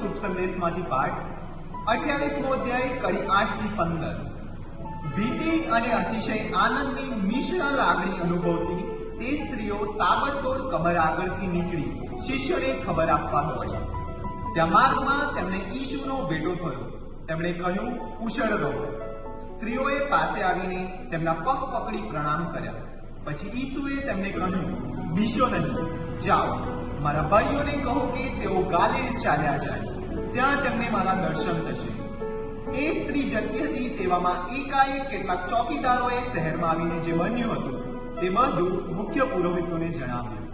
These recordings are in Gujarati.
શુભ પાઠ, અઠ્યાવીસમો અધ્યાય, કડી આઠથી પંદર. ભીતિ અને અતિશય આનંદની મિશ્ર લાગણી અનુભવતી તે સ્ત્રીઓ તાબડતોડ કબર આગળથી નીકળી શિષ્યને ખબર આપવા દોડ્યા. ત્યાં માર્ગમાં તેમને ઈશુનો ભેટો થયો. તેમણે કહ્યું, કુશળ રહો. સ્ત્રીઓએ પાસે આવીને તેમના પગ પકડી પ્રણામ કર્યા. પછી ઈસુએ તેમને કહ્યું બીજો નહીં જાઓ. મારા ભાઈઓને કહો કે તેઓ ગાલે ચાલ્યા જાય. ત્યાં તેમને મારા દર્શન થશે. એ સ્ત્રી જતી હતી તેવામાં એકાએક કેટલાક ચોકીદારોએ શહેરમાં આવીને જે બન્યું હતું, તે બધું મુખ્ય પુરોહિતોને જણાવ્યું.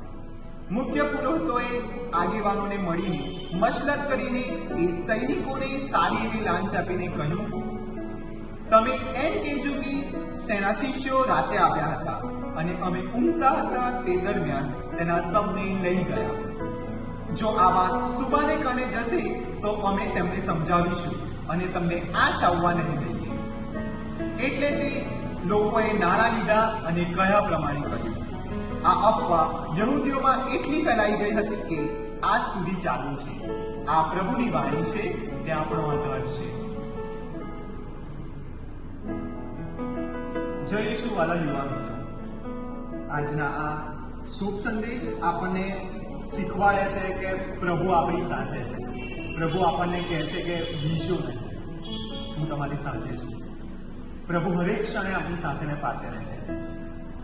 મુખ્ય પુરોહિતોએ આગેવાનોને મળીને મસલત કરીને એ સૈનિકોને સારી એવી લાંચ આપીને કહ્યું, તમે એમ કહેજો કે તેના શિષ્યો રાતે આવ્યા હતા અને અમે ઊંઘતા હતા તે દરમિયાન તેના સૌને લઈ ગયા. જો આવા સુબાને કાને જશે, તો અમે તેમને સમજાવીશું અને તમને આ ચાવવા નહીં દઈએ. એટલે તે લોકોએ નાણાં લીધા અને કયા પ્રમાણે કર્યું આ અફવા યહૂદીઓમાં એટલી ફેલાઈ ગઈ હતી કે આજ સુધી ચાલુ છે. આ પ્રભુની વાણી છે તે આપણો આધાર છે. જય ઈસુ વાલા યુવા મિત્રો. આજના આ શુભ સંદેશ આપણને શીખવાડે છે કે પ્રભુ આપણી સાથે છે. પ્રભુ આપણને કહે છે કે બીજો હું તમારી સાથે છું. પ્રભુ હરેક ક્ષણે આપણી સાથે ને પાસે રહે છે.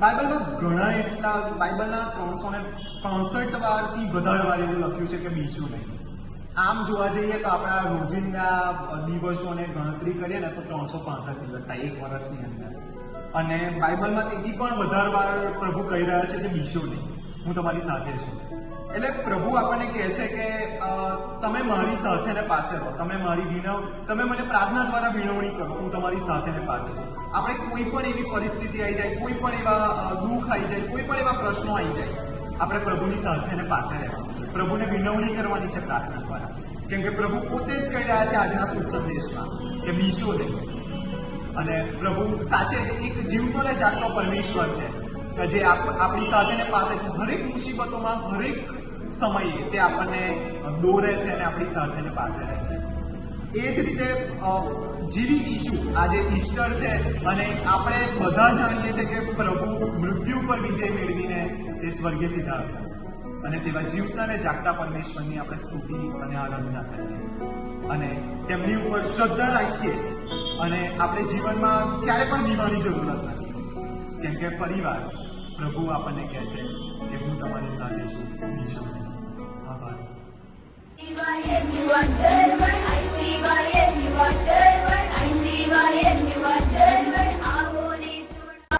બાઇબલમાં ઘણા એટલા, બાઇબલના ત્રણસો ને પાસઠ વારથી વધારે વાર એવું લખ્યું છે કે બીજું નહીં. આમ જોવા જઈએ તો આપણા રોજિંદા દિવસોને ગણતરી કરીએ ને તો ત્રણસો પાંસઠ દિવસ થાય એક વર્ષની અંદર. અને બાઇબલમાં તેથી પણ વધારે વાર પ્રભુ કહી રહ્યા છે કે બીજો નહીં. હું તમારી સાથે છું. એટલે પ્રભુ આપણને કહે છે કે તમે મારી સાથે ને પાસે રહો. તમે મારી વિનવ, તમે મને પ્રાર્થના દ્વારા વિનવણી કરો. હું તમારી સાથે ને પાસે છું. આપણે કોઈ પણ એવી પરિસ્થિતિ આવી જાય, કોઈ પણ એવા દુઃખ આવી જાય, કોઈ પણ એવા પ્રશ્નો આવી જાય, આપણે પ્રભુની સાથે ને પાસે રહેવાનું છે. પ્રભુને વિનવણી કરવાની છે પ્રાર્થના દ્વારા. કેમ કે પ્રભુ પોતે જ કહી રહ્યા છે આજના સુખ સંદેશમાં કે બીજો નહીં અને પ્રભુ સાચે એક જીવતો ને જાગતો પરમેશ્વર છે. જે આપ- આપણી સાથે ને પાસે છે, હરેક મુસીબતોમાં હરેક સમયે તે આપણને દોરે છે અને આપણી સાથે ને પાસે રહે છે. એ જ રીતે જીવી ઈશુ આજે ઈસ્ટર છે, અને આપણે બધા જાણીએ છીએ કે પ્રભુ મૃત્યુ પર વિજય મેળવીને એ સ્વર્ગે સીધા હતા. અને તેવા જીવતા અને જાગતા પરમેશ્વરની આપણે સ્તુતિ અને આરાધના કરીએ. અને તેમની ઉપર શ્રદ્ધા રાખીએ અને આપણે જીવનમાં ક્યારે પણ દીવાની જરૂરત નથી કેમ કે પરિવાર પ્રભુ આપણને કહે છે કે હું તમારી સાથે છું. આભાર.